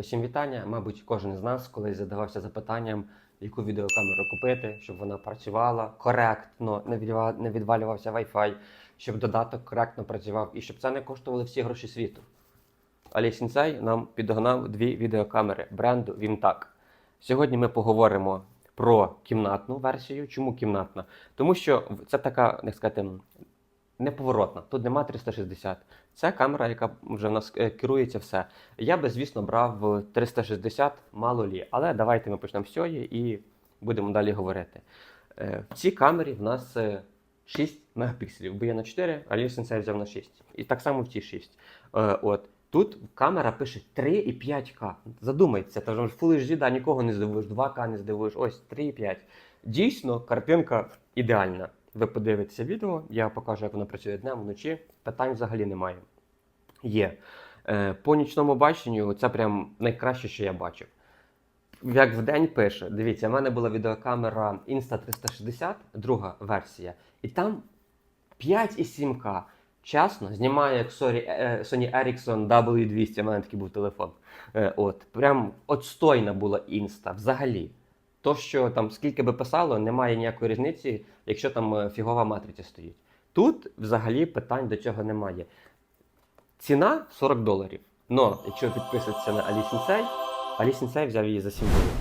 Усім вітання. Мабуть, кожен з нас колись задавався запитанням, яку відеокамеру купити, щоб вона працювала коректно, не відвалювався Wi-Fi, щоб додаток коректно працював і щоб це не коштувало всі гроші світу. Алі Сінцей нам підогнав дві відеокамери бренду Vimtak. Сьогодні ми поговоримо про кімнатну версію. Чому кімнатна? Тому що це така, як сказати, неповоротна. Тут нема 360. Це камера, яка вже в нас е, керується все. Я би, звісно, брав 360, мало лі. Але давайте ми почнемо з цієї і будемо далі говорити. Е, В цій камері в нас е, 6 мегапікселів, бо є на 4, а Сенсей взяв на 6. І так само в ті 6. Е, От. Тут камера пише 3,5К. Задумайтеся, та ж Full HD, да, нікого не здивуєш, 2К не здивуєш, ось 3,5. Дійсно, картинка ідеальна. Ви подивитеся відео, я покажу, як воно працює днем, вночі. Питань взагалі немає. Є. Е, по нічному баченню це прям найкраще, що я бачив. Як в день пише, дивіться, в мене була відеокамера Insta360, друга версія, і там 5,7К. Чесно, знімає як Sony, е, Ericsson W200, у мене такий був телефон. Е, От, прям отстойна була інста взагалі. То, що там скільки би писало, немає ніякої різниці, якщо там е, фігова матриця стоїть. Тут взагалі питань до цього немає. Ціна 40 доларів. Но якщо ви підписуєтеся на Алі Сінсей, Алі Сінсей взяв її за 7 доларів.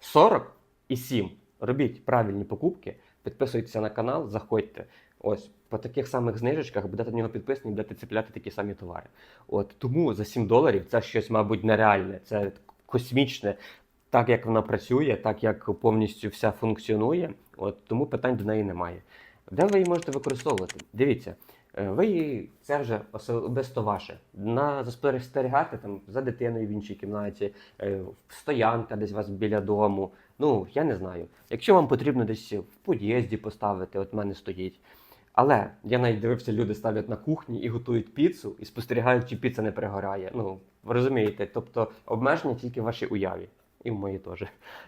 40 і 7. Робіть правильні покупки, підписуйтеся на канал, заходьте. Ось по таких самих знижечках будете на нього підписані, будете цепляти такі самі товари. От тому за 7 доларів це щось, мабуть, нереальне, це космічне. Так як вона працює, так як повністю все функціонує, от тому питань до неї немає. Де ви її можете використовувати? Дивіться, е, ви це вже особисто ваше. На застерігати там за дитиною в іншій кімнаті, е, стоянка десь у вас біля дому. Ну, я не знаю. Якщо вам потрібно десь в під'їзді поставити, от в мене стоїть. Але я навіть дивився, люди ставлять на кухні і готують піцу, і спостерігають, чи піца не пригорає. Ну, ви розумієте, тобто обмеження тільки в вашій уяві, і в моїй теж.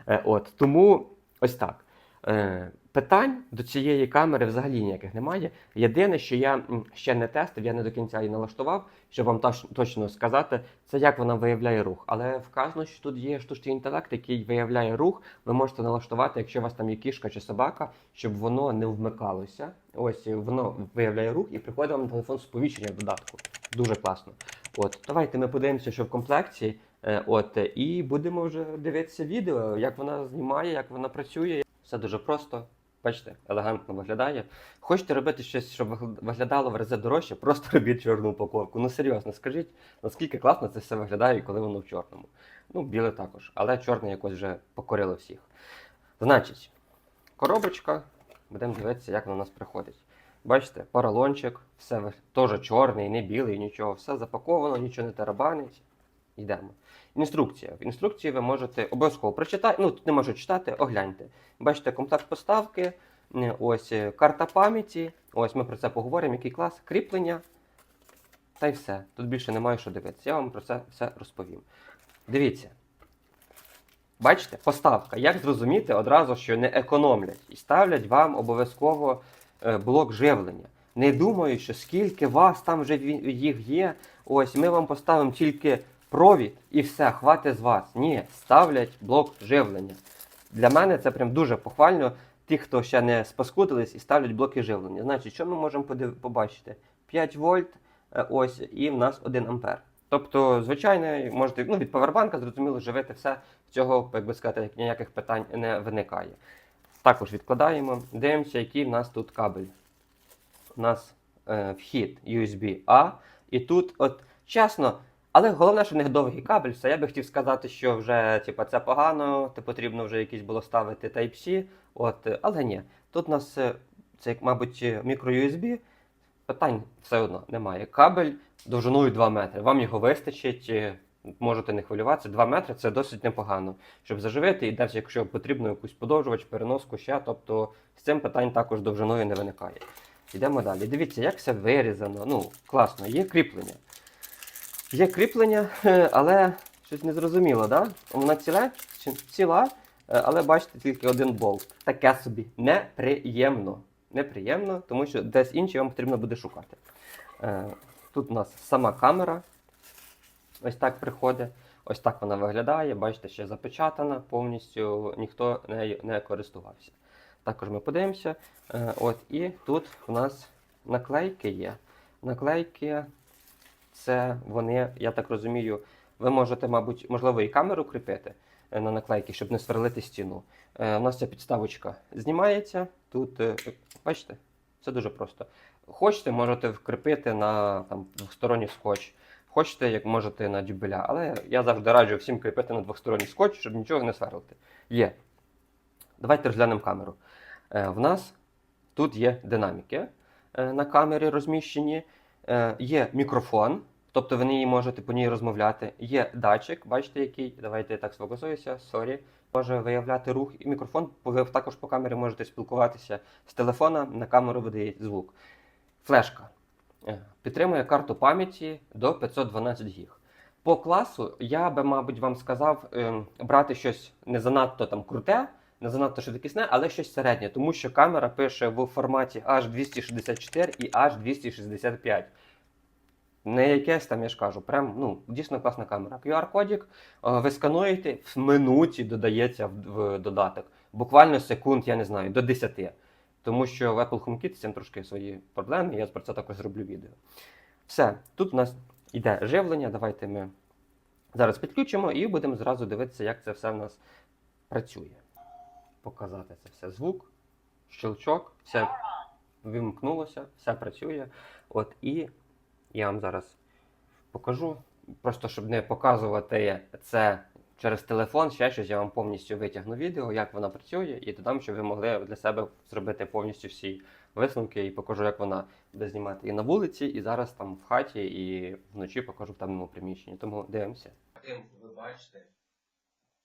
Е, от тому ось так. Е, питань до цієї камери взагалі ніяких немає. Єдине, що я ще не тестив, я не до кінця її налаштував, щоб вам точно сказати, це як вона виявляє рух. Але вказано, що тут є штучний інтелект, який виявляє рух. Ви можете налаштувати, якщо у вас там є кішка чи собака, щоб воно не вмикалося. Ось воно виявляє рух і приходить вам на телефон сповіщення в додатку. Дуже класно. От, давайте ми подивимося, що в комплекті. Е, От, і будемо вже дивитися відео, як вона знімає, як вона працює. Все дуже просто. Бачите, елегантно виглядає. Хочете робити щось, щоб виглядало в рази дорожче, просто робіть чорну упаковку. Ну серйозно, скажіть, наскільки класно це все виглядає, коли воно в чорному. Ну, біле також, але чорне якось вже покорило всіх. Значить, коробочка, будемо дивитися, як вона у нас приходить. Бачите, поролончик, все теж чорний, не білий, нічого, все запаковано, нічого не тарабанить. Йдемо. Інструкція. В інструкції ви можете обов'язково прочитати. Ну, тут не можу читати, огляньте. Бачите, комплект поставки, е, ось е, карта пам'яті. Ось ми про це поговоримо, який клас, кріплення. Та й все. Тут більше немає що дивитися. Я вам про це все розповім. Дивіться. Бачите, поставка. Як зрозуміти одразу, що не економлять і ставлять вам обов'язково е, блок живлення. Не думаю, що скільки вас там вже їх є. Ось ми вам поставимо тільки провід і все, хватить з вас. Ні, ставлять блок живлення. Для мене це прям дуже похвально. Ті, хто ще не спаскудились і ставлять блоки живлення. Значить, що ми можемо побачити? 5 вольт, е, ось, і в нас 1 ампер. Тобто, звичайно, можете ну, від павербанка, зрозуміло, живити все. Цього, як би сказати, ніяких питань не виникає. Також відкладаємо. Дивимося, який в нас тут кабель. У нас е, вхід USB-A. І тут, от чесно, але головне, що не довгий кабель. Все, я би хотів сказати, що вже типу, це погано, то потрібно вже якийсь було ставити Type-C. От, але ні. Тут у нас е, це, як, мабуть, мікро-USB. Питань все одно немає. Кабель довжиною 2 метри. Вам його вистачить. е, Можете не хвилюватися, 2 метри це досить непогано, щоб заживити, і далі, якщо потрібно якусь подовжувач, переноску ще, тобто з цим питань також довжиною не виникає. Йдемо далі. Дивіться, як все вирізано. Ну, класно, є кріплення. Є кріплення, е, але щось незрозуміло, да? Вона ціла, ціла, е, але бачите, тільки один болт. Таке собі неприємно. Неприємно, тому що десь інший вам потрібно буде шукати. Е, Тут у нас сама камера. Ось так приходить. Ось так вона виглядає. Бачите, ще запечатана повністю, ніхто нею не користувався. Також ми подивимося. От і тут у нас наклейки є. Наклейки це вони, я так розумію, ви можете, мабуть, можливо, і камеру кріпити е, на наклейки, щоб не сверлити стіну. Е, У нас ця підставочка знімається. Тут, е, бачите, це дуже просто. Хочете, можете вкріпити на там, двосторонній скотч. Хочете, як можете на дюбеля. Але я завжди раджу всім кріпити на двосторонній скотч, щоб нічого не сверлити. Є. Давайте розглянемо камеру. В нас тут є динаміки на камері розміщені, є мікрофон, тобто ви неї можете по ній розмовляти. Є датчик, бачите, який. Давайте я так сфокусуюся, сорі. Може виявляти рух, і мікрофон. Ви також по камері можете спілкуватися з телефона, на камеру видає звук. Флешка. Е, Підтримує карту пам'яті до 512 гіг. По класу я би, мабуть, вам сказав ем, брати щось не занадто там круте, не занадто швидкісне, але щось середнє, тому що камера пише в форматі H264 і H265. Не якесь там, я ж кажу, прям ну, дійсно класна камера. QR-кодік, е, ви скануєте, в минуті додається в, додаток. Буквально секунд, я не знаю, до 10. Тому що в Apple HomeKit цим трошки свої проблеми, я про це також зроблю відео. Все, тут у нас йде живлення. Давайте ми зараз підключимо і будемо зразу дивитися, як це все в нас працює. Показати це все звук, щелчок, все вимкнулося, все працює. От і я вам зараз покажу. Просто щоб не показувати це через телефон, ще щось, я вам повністю витягну відео, як вона працює, і додам, щоб ви могли для себе зробити повністю всі висновки і покажу, як вона буде знімати і на вулиці, і зараз там в хаті, і вночі покажу в темному приміщенні. Тому дивимося. Ви бачите.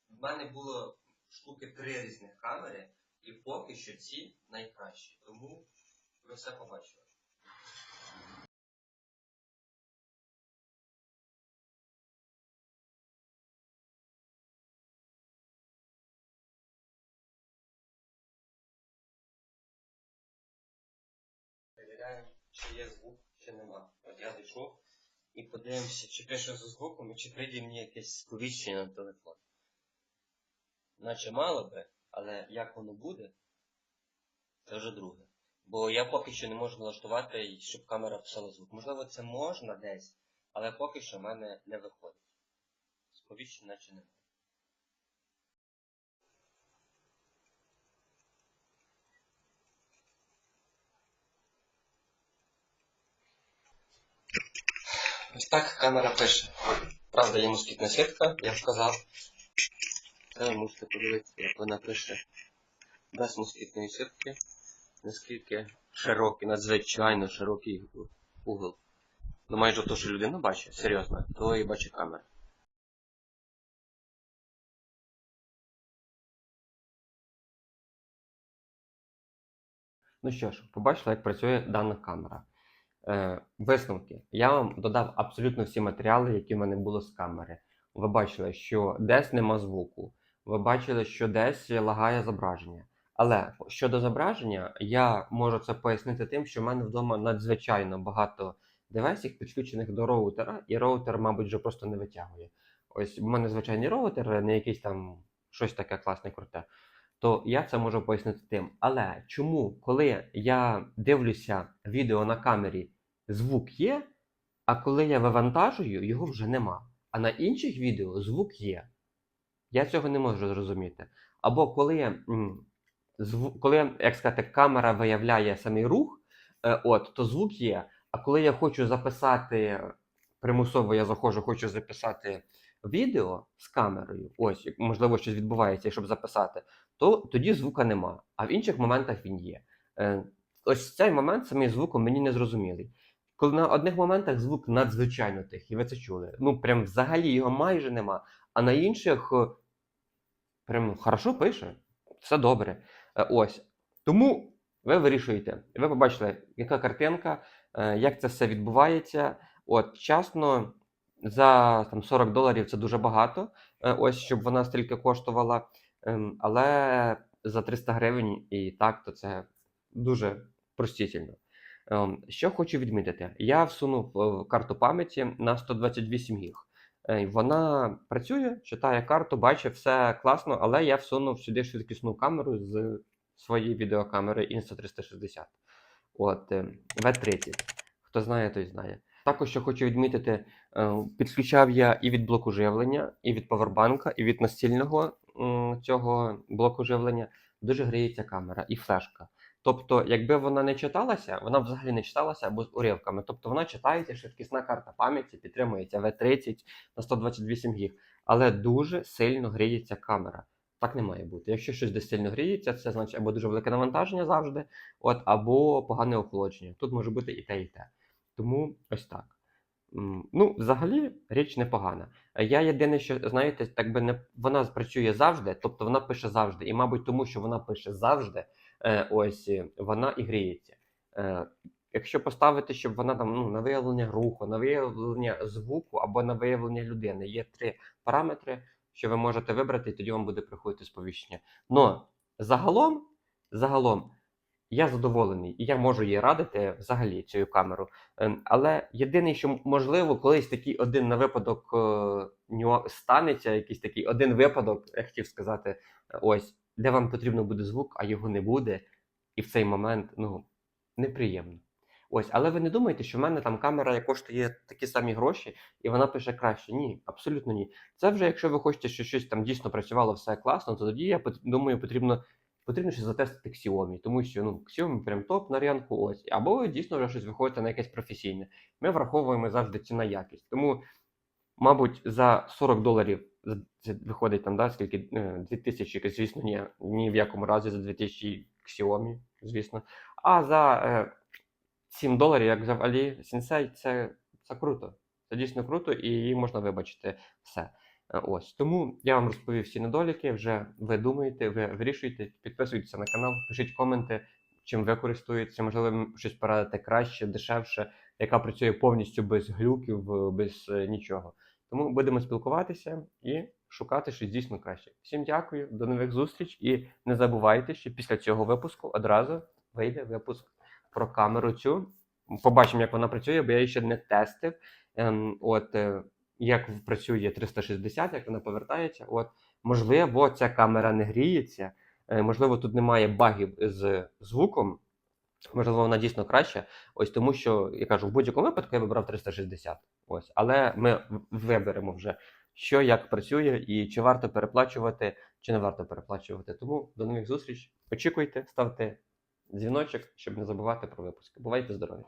В мене було штуки три різних камери, і поки що ці найкращі. Тому ви все побачили. Перевіряємо, чи є звук, чи нема. От я зайшов і подивимося, чи пише зі звуком, і чи прийде мені якесь сповіщення на телефон. Наче мало би, але як воно буде, це вже друге. Бо я поки що не можу налаштувати, щоб камера писала звук. Можливо, це можна десь, але поки що в мене не виходить. Сповіщення наче немає. Ось так камера пише. Правда, є москітна сітка, я ж казав. Ви можете подивитися, як вона пише без москітної сітки. Наскільки широкий, надзвичайно широкий угол. Ну майже то, що людина бачить, серйозно, то і бачить камера. Ну що ж, побачили, як працює дана камера. Е, висновки. Я вам додав абсолютно всі матеріали, які в мене були з камери. Ви бачили, що десь нема звуку. Ви бачили, що десь лагає зображення. Але щодо зображення, я можу це пояснити тим, що в мене вдома надзвичайно багато девайсів, підключених до роутера, і роутер, мабуть, вже просто не витягує. Ось в мене звичайний роутер, не якийсь там щось таке класне круте. То я це можу пояснити тим. Але чому, коли я дивлюся відео на камері, звук є, а коли я вивантажую, його вже нема. А на інших відео звук є. Я цього не можу зрозуміти. Або коли, коли як сказати, камера виявляє самий рух, е, от, то звук є. А коли я хочу записати, примусово я заходжу, хочу записати відео з камерою, ось, можливо, щось відбувається, щоб записати, то тоді звука нема. А в інших моментах він є. Е, ось цей момент самий звуком мені не зрозумілий. Коли на одних моментах звук надзвичайно тихий, ви це чули. Ну, прям взагалі його майже нема. А на інших е, прям хорошо пише, все добре. Е, Ось. Тому ви вирішуєте. Ви побачили, яка картинка, е, як це все відбувається. От, чесно, за там, 40 доларів це дуже багато. е, Ось, щоб вона стільки коштувала. Ем, Але за 300 гривень і так, то це дуже простительно. Ем, Що хочу відмітити, я всунув карту пам'яті на 128 гіг. Е, Вона працює, читає карту, бачить все класно, але я всунув сюди швидкісну камеру з своєї відеокамери Insta360. От, е, V30. Хто знає, той знає. Також що хочу відмітити, е, підключав я і від блоку живлення, і від повербанка, і від настільного цього блоку живлення. Дуже гріється камера і флешка. Тобто, якби вона не читалася, вона взагалі не читалася або з уривками. Тобто вона читається, швидкісна карта пам'яті, підтримується V30 на 128 гіг, але дуже сильно гріється камера. Так не має бути. Якщо щось десь сильно гріється, це значить або дуже велике навантаження завжди, от, або погане охолодження. Тут може бути і те, і те. Тому ось так. Ну, взагалі, річ непогана. Я єдине, що знаєте, так би не вона працює завжди, тобто вона пише завжди. І, мабуть, тому що вона пише завжди, ось е, вона і гріється. Е, якщо поставити, щоб вона там ну, на виявлення руху, на виявлення звуку або на виявлення людини, є три параметри, що ви можете вибрати, і тоді вам буде приходити сповіщення. Но загалом, загалом, я задоволений, і я можу їй радити взагалі цю камеру. Але єдине, що можливо, колись такий один на випадок е, нюа- станеться, якийсь такий один випадок, я хотів сказати, е, ось, де вам потрібно буде звук, а його не буде, і в цей момент ну, неприємно. Ось, але ви не думаєте, що в мене там камера коштує такі самі гроші, і вона пише краще. Ні, абсолютно ні. Це вже якщо ви хочете, що щось там дійсно працювало все класно, то тоді я думаю, потрібно. Потрібно ще затестити Xiaomi, тому що ну, Xiaomi прям топ на ринку ось. Або ви дійсно вже щось виходите на якесь професійне. Ми враховуємо завжди ціна якість. Тому, мабуть, за 40 доларів це виходить там, да, скільки е, 2000, звісно, ні, ні в якому разі за 2000 Xiaomi, звісно. А за е, 7 доларів, як взяв Алі це, це круто. Це дійсно круто, і її можна вибачити все. Е, Ось тому я вам розповів всі недоліки. Вже ви думаєте, ви вирішуєте, підписуйтеся на канал, пишіть коменти, чим ви користуєтеся, можливо, щось порадите краще, дешевше, яка працює повністю без глюків, е, без е, нічого. Тому будемо спілкуватися і шукати щось дійсно краще. Всім дякую, до нових зустріч і не забувайте, що після цього випуску одразу вийде випуск про камеру цю. Побачимо, як вона працює, бо я її ще не тестив. Ем, от, е, як працює 360, як вона повертається. От, можливо, ця камера не гріється, е, можливо, тут немає багів з звуком. Можливо, вона дійсно краща. Ось тому, що я кажу, в будь-якому випадку я вибрав 360. Ось, але ми виберемо вже, що як працює, і чи варто переплачувати, чи не варто переплачувати. Тому до нових зустріч. Очікуйте, ставте дзвіночок, щоб не забувати про випуски. Бувайте здорові!